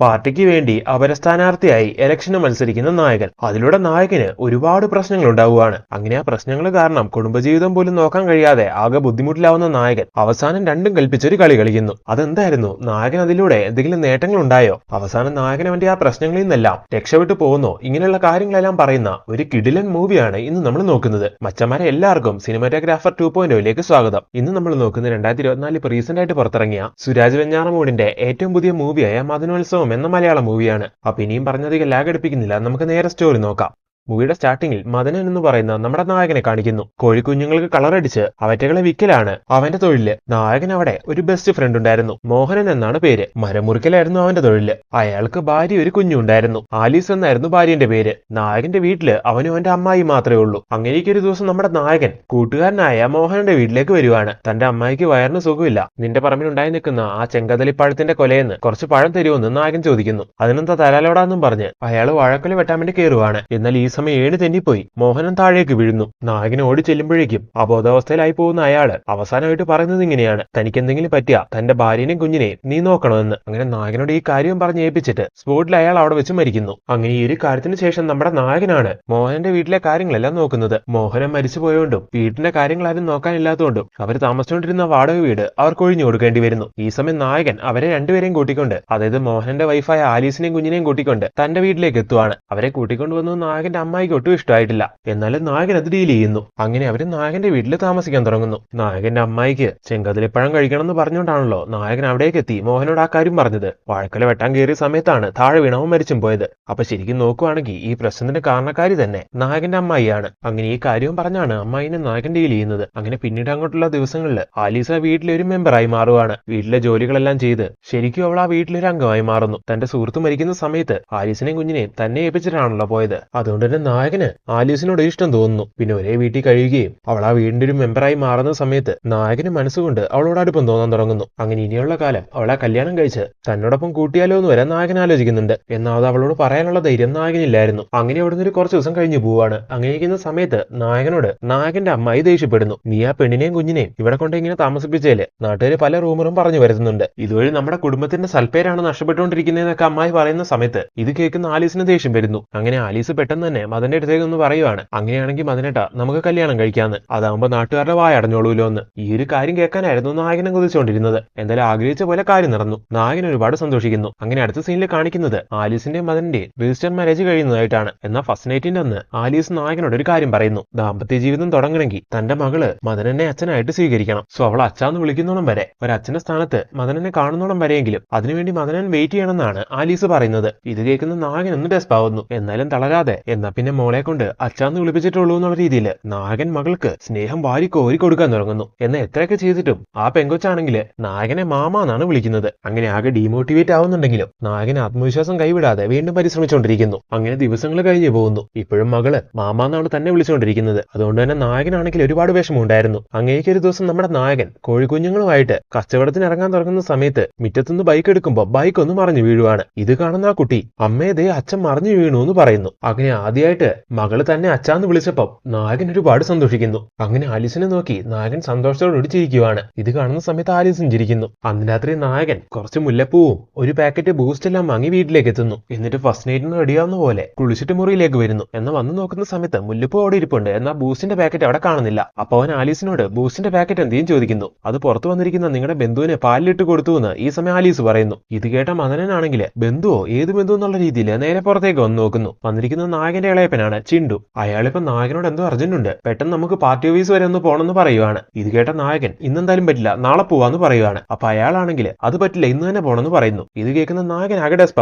പാർട്ടിക്ക് വേണ്ടി അപരസ്ഥാനാർത്ഥിയായി ഇലക്ഷന് മത്സരിക്കുന്ന നായകൻ. അതിലൂടെ നായകന് ഒരുപാട് പ്രശ്നങ്ങൾ ഉണ്ടാവുകയാണ്. അങ്ങനെ ആ പ്രശ്നങ്ങൾ കാരണം കുടുംബജീവിതം പോലും നോക്കാൻ കഴിയാതെ ആകെ ബുദ്ധിമുട്ടിലാവുന്ന നായകൻ അവസാനം രണ്ടും കൽപ്പിച്ചൊരു കളി കളിക്കുന്നു. അതെന്തായിരുന്നു? നായകൻ അതിലൂടെ എന്തെങ്കിലും നേട്ടങ്ങൾ ഉണ്ടായോ? അവസാനം നായകൻ അവന്റെ ആ പ്രശ്നങ്ങളിൽ നിന്നെല്ലാം രക്ഷപ്പെട്ടു പോകുന്നോ. ഇങ്ങനെയുള്ള കാര്യങ്ങളെല്ലാം പറയുന്ന ഒരു കിഡിലൻ മൂവിയാണ് ഇന്ന് നമ്മൾ നോക്കുന്നത്. മച്ചന്മാരെ എല്ലാവർക്കും സിനിമാറ്റോഗ്രാഫർ ടു പോയിന്റ് സ്വാഗതം. ഇന്ന് നമ്മൾ നോക്കുന്നത് രണ്ടായിരത്തി ഇരുപത്തിനാലിൽ റീസെന്റ് ആയിട്ട് പുറത്തിറങ്ങിയ സുരാജ് വെഞ്ഞാറമൂടിന്റെ ഏറ്റവും പുതിയ മൂവിയായ മദനോത്സവം എന്ന മലയാള മൂവിയാണ് അപ്പൊ ഇനിയും പറഞ്ഞധികം ലാഗ് അടിപ്പിക്കുന്നില്ല. നമുക്ക് നേരെ സ്റ്റോറി നോക്കാം. മൂവിയുടെ സ്റ്റാർട്ടിങ്ങിൽ മദനൻ എന്ന് പറയുന്ന നമ്മുടെ നായകനെ കാണിക്കുന്നു. കോഴിക്കുഞ്ഞുങ്ങൾക്ക് കളറടിച്ച് അവറ്റകളെ വിൽക്കലാണ് അവന്റെ തൊഴിൽ നായകൻ അവിടെ ഒരു ബെസ്റ്റ് ഫ്രണ്ട് ഉണ്ടായിരുന്നു. മോഹനൻ എന്നാണ് പേര്. മരമുറിക്കലായിരുന്നു അവന്റെ തൊഴിൽ അയാൾക്ക് ഭാര്യ ഒരു കുഞ്ഞുണ്ടായിരുന്നു ആലീസ് എന്നായിരുന്നു ഭാര്യന്റെ പേര്. നായകന്റെ വീട്ടിൽ അവനും അവന്റെ അമ്മായി മാത്രമേ ഉള്ളൂ. അങ്ങനെയൊക്കെ ഒരു ദിവസം നമ്മുടെ നായകൻ കൂട്ടുകാരനായ മോഹനന്റെ വീട്ടിലേക്ക് വരുവാണ്. തന്റെ അമ്മായിക്ക് വയറിന് സുഖമില്ല. നിന്റെ പറമ്പിലുണ്ടായി നിൽക്കുന്ന ആ ചെങ്കതലിപ്പഴത്തിന്റെ കൊലയെന്ന് കുറച്ച് പഴം തരുമെന്ന് നായകൻ ചോദിക്കുന്നു. അതിനെന്താ തരാലോടാന്നും പറഞ്ഞ് അയാൾ വാഴക്കൊല വെട്ടാൻ വേണ്ടി കയറുവാണ് എന്നാൽ ഈ സമയം ഏഴ് തെന്നിപ്പോയി. മോഹനൻ താഴേക്ക് വീഴുന്നു. നായകൻ ഓടി ചെല്ലുമ്പോഴേക്കും അബോധാവസ്ഥയിലായി പോകുന്ന അയാൾ അവസാനമായിട്ട് പറയുന്നത് ഇങ്ങനെയാണ്. തനിക്ക് എന്തെങ്കിലും പറ്റിയ തന്റെ ഭാര്യനെയും കുഞ്ഞിനെയും നീ നോക്കണമെന്ന്. അങ്ങനെ നായകനോട് ഈ കാര്യം പറഞ്ഞ് ഏൽപ്പിച്ചിട്ട് സ്പോട്ടിൽ അയാൾ അവിടെ വെച്ച് മരിക്കുന്നു. അങ്ങനെ ഈ ഒരു കാര്യത്തിന് ശേഷം നമ്മുടെ നായകനാണ് മോഹനന്റെ വീട്ടിലെ കാര്യങ്ങളെല്ലാം നോക്കുന്നത്. മോഹനൻ മരിച്ചു പോയോണ്ടും വീട്ടിന്റെ കാര്യങ്ങൾ ആരും നോക്കാനില്ലാത്തതുകൊണ്ടും അവർ താമസിച്ചുകൊണ്ടിരുന്ന വാടക വീട് അവർക്ക് ഒഴിഞ്ഞു കൊടുക്കേണ്ടി വരുന്നു. ഈ സമയം നായകൻ അവരെ രണ്ടുപേരെയും കൂട്ടിക്കൊണ്ട് അതായത് മോഹനന്റെ വൈഫായ ആലീസിനെയും കുഞ്ഞിനെയും കൂട്ടിക്കൊണ്ട് തന്റെ വീട്ടിലേക്ക് എത്തുവാണ്. അവരെ കൂട്ടിക്കൊണ്ടുവന്നു നായകന്റെ അമ്മായിക്ക് ഒട്ടും ഇഷ്ടമായിട്ടില്ല എന്നാലും നായകൻ അത് ഡീൽ ചെയ്യുന്നു. അങ്ങനെ അവർ നായകന്റെ വീട്ടിൽ താമസിക്കാൻ തുടങ്ങുന്നു. നായകന്റെ അമ്മായിക്ക് ചെങ്കതിലിപ്പഴം കഴിക്കണം എന്ന് പറഞ്ഞുകൊണ്ടാണല്ലോ നായകൻ അവിടേക്ക് എത്തി മോഹനോട് ആ കാര്യം പറഞ്ഞത്. വാഴക്കല വെട്ടാൻ കയറിയ സമയത്താണ് താഴെ വീണവും മരിച്ചും പോയത്. അപ്പൊ ശരിക്കും നോക്കുവാണെങ്കിൽ ഈ പ്രശ്നത്തിന്റെ കാരണക്കാരി തന്നെ നായകന്റെ അമ്മായിയാണ്. അങ്ങനെ ഈ കാര്യവും പറഞ്ഞാണ് അമ്മായിനെ നായകൻ ഡീൽ ചെയ്യുന്നത്. അങ്ങനെ പിന്നീട് അങ്ങോട്ടുള്ള ദിവസങ്ങളിൽ ആലീസ വീട്ടിലെ ഒരു മെമ്പറായി മാറുവാണ്. വീട്ടിലെ ജോലികളെല്ലാം ചെയ്ത് ശരിക്കും അവൾ ആ വീട്ടിലൊരു അംഗമായി മാറുന്നു. തന്റെ സുഹൃത്ത് മരിക്കുന്ന സമയത്ത് ആലീസിനെയും കുഞ്ഞിനെയും തന്നെ ഏൽപ്പിച്ചിട്ടാണല്ലോ പോയത്. അതുകൊണ്ട് തന്നെ നായകന് ആലീസിനോട് ഇഷ്ടം തോന്നുന്നു. പിന്നെ ഒരേ വീട്ടിൽ കഴിയുകയും അവൾ ആ വീടിന്റെ ഒരു മെമ്പറായി മാറുന്ന സമയത്ത് നായകന് മനസ്സുകൊണ്ട് അവളോട് അടുപ്പം തോന്നാൻ തുടങ്ങുന്നു. അങ്ങനെ ഇനിയുള്ള കാലം അവളെ കല്യാണം കഴിച്ച് തന്നോടൊപ്പം കൂട്ടിയാലോ എന്ന് വരെ നായകൻ ആലോചിക്കുന്നുണ്ട്. എന്നാൽ അവളോട് പറയാനുള്ള ധൈര്യം നായകനില്ലായിരുന്നു. അങ്ങനെ അവിടുന്ന് ഒരു കുറച്ച് ദിവസം കഴിഞ്ഞു പോവാണ്. അങ്ങനെ ഇരിക്കുന്ന സമയത്ത് നായകനോട് നായകന്റെ അമ്മായി ദേഷ്യപ്പെടുന്നു. നീ ആ പെണ്ണിനെയും കുഞ്ഞിനെയും ഇവിടെ കൊണ്ട് ഇങ്ങനെ താമസിപ്പിച്ചേൽ നാട്ടുകാർ പല റൂമറും പറഞ്ഞു വരുന്നുണ്ട് ഇതുവഴി നമ്മുടെ കുടുംബത്തിന്റെ സൽപ്പേരാണ് നഷ്ടപ്പെട്ടുകൊണ്ടിരിക്കുന്നതെന്നൊക്കെ അമ്മായി പറയുന്ന സമയത്ത് ഇത് കേൾക്കുന്ന ആലീസിന് ദേഷ്യം വരുന്നു. അങ്ങനെ ആലീസ് പെട്ടെന്ന് തന്നെ മദന്റെ അടുത്തേക്ക് ഒന്ന് പറയുവാണ്. അങ്ങനെയാണെങ്കിൽ മദനേട്ടാ നമുക്ക് കല്യാണം കഴിക്കാന്ന്. അതാകുമ്പോ നാട്ടുകാരുടെ വായ അടഞ്ഞോളൂലോ എന്ന്. ഈ ഒരു കാര്യം കേൾക്കാനായിരുന്നു നായകനെ കുതിച്ചുകൊണ്ടിരുന്നത് എന്തായാലും ആഗ്രഹിച്ച പോലെ കാര്യം നടന്നു. നായകൻ ഒരുപാട് സന്തോഷിക്കുന്നു. അങ്ങനെ അടുത്ത സീനിൽ കാണിക്കുന്നത് ആലീസിന്റെ മദന്റെ രജിസ്റ്റർ മാരേജ് കഴിയുന്നതായിട്ടാണ്. എന്നാൽ ഫസ്റ്റ് നൈറ്റിന്റെ അന്ന് ആലീസ് നായകനോട് ഒരു കാര്യം പറയുന്നു. ദാമ്പത്യ ജീവിതം തുടങ്ങണമെങ്കിൽ തന്റെ മകൾ മദനനെ അച്ഛനായിട്ട് സ്വീകരിക്കണം. സോ അവൾ അച്ഛാന്ന് വിളിക്കുന്നോളം വരെ ഒരച്ഛന്റെ സ്ഥാനത്ത് മദനനെ കാണുന്നോളം വരെയെങ്കിലും അതിനുവേണ്ടി മദനൻ വെയിറ്റ് ചെയ്യണമെന്നാണ് ആലീസ് പറയുന്നത്. ഇത് കേൾക്കുന്ന നായകൻ ഒന്ന് ഡെസ്പാവുന്നു എന്നാലും തളരാതെ എന്നാ പിന്നെ മോളെ കൊണ്ട് അച്ഛാന്ന് വിളിപ്പിച്ചിട്ടുള്ളൂ എന്നുള്ള രീതിയിൽ നായകൻ മകൾക്ക് സ്നേഹം വാരി കോരി കൊടുക്കാൻ തുടങ്ങുന്നു. എന്നാൽ എത്രയൊക്കെ ചെയ്തിട്ടും ആ പെങ്കൊച്ചാണെങ്കിൽ നായകനെ മാമ എന്നാണ് വിളിക്കുന്നത്. അങ്ങനെ ആകെ ഡീമോട്ടിവേറ്റ് ആവുന്നുണ്ടെങ്കിലും നായകൻ ആത്മവിശ്വാസം കൈവിടാതെ വീണ്ടും പരിശ്രമിച്ചുകൊണ്ടിരിക്കുന്നു. അങ്ങനെ ദിവസങ്ങൾ കഴിഞ്ഞു പോകുന്നു. ഇപ്പോഴും മകൾ മാമ എന്നാണ് തന്നെ വിളിച്ചുകൊണ്ടിരിക്കുന്നത്. അതുകൊണ്ട് തന്നെ നായകനാണെങ്കിൽ ഒരുപാട് വിഷമമുണ്ടായിരുന്നു. അങ്ങേക്ക് ഒരു ദിവസം നമ്മുടെ നായകൻ കോഴിക്കുഞ്ഞുങ്ങളുമായിട്ട് കച്ചവടത്തിന് ഇറങ്ങാൻ തുടങ്ങുന്ന സമയത്ത് മുറ്റത്തുനിന്ന് ബൈക്ക് എടുക്കുമ്പോൾ ബൈക്ക് ഒന്ന് മറിഞ്ഞു വീഴുവാണ്. ഇത് കാണുന്ന ആ കുട്ടി അമ്മേ ദേ അച്ഛൻ മറിഞ്ഞു വീണു എന്ന് പറയുന്നു. അങ്ങനെ ആദ്യമായിട്ട് മകൾ തന്നെ അച്ഛാന്ന് വിളിച്ചപ്പോൾ നാഗൻ ഒരുപാട് സന്തോഷിക്കുന്നു. അങ്ങനെ ആലീസിനെ നോക്കി നായകൻ സന്തോഷത്തോടുകൂടി ചിരിക്കുവാണ്. ഇത് കാണുന്ന സമയത്ത് ആലീസും ചിരിക്കുന്നു. അന്ന് രാത്രി നായകൻ കുറച്ച് മുല്ലപ്പൂവും ഒരു പാക്കറ്റ് ബൂസ്റ്റ് എല്ലാം വാങ്ങി വീട്ടിലേക്ക് എത്തുന്നു. എന്നിട്ട് ഫസ്റ്റ് നൈറ്റിന് റെഡിയാവുന്ന പോലെ കുളിച്ചിട്ട് മുറിയിലേക്ക് വരുന്നു. എന്ന് വന്ന് നോക്കുന്ന സമയത്ത് മുല്ലപ്പൂ അവിടെ ഇരിപ്പുണ്ട്. എന്നാൽ ബൂസ്റ്റിന്റെ പാക്കറ്റ് അവിടെ കാണുന്നില്ല. അപ്പൊ അവൻ ആലീസിനോട് ബൂസ്റ്റിന്റെ പാക്കറ്റ് എന്തെയും ചോദിക്കുന്നു. അത് പുറത്തു വന്നിരിക്കുന്ന നിങ്ങളുടെ ബന്ധുവിന് പാലിലിട്ട് കൊടുത്തു എന്ന് ഈ സമയം ആലീസ് പറയുന്നു. ഇത് കേട്ട മദനനാണെങ്കിൽ ബന്ധുവോ ഏത് ബന്ധു എന്നുള്ള രീതിയിൽ നേരെ പുറത്തേക്ക് വന്ന് നോക്കുന്നു. വന്നിരിക്കുന്ന നായകന്റെ ഇളയപ്പനാണ് ചിണ്ടു. അയാളിപ്പോ നായകനോട് എന്തോ അർജന്റ് ഉണ്ട് പെട്ടെന്ന് നമുക്ക് പാർട്ടി ഓഫീസ് വരെ ഒന്ന് പോകണമെന്ന് പറയുവാണ്. ഇത് കേട്ട നായകൻ ഇന്നെന്തായാലും പറ്റില്ല നാളെ പോവാന്ന് പറയുവാണ്. അപ്പൊ അയാളാണെങ്കിൽ അത് പറ്റില്ല ഇന്ന് തന്നെ പോണെന്ന് പറയുന്നു. ഇത് കേൾക്കുന്ന നായകൻ ആകെ ഡെസ്പ്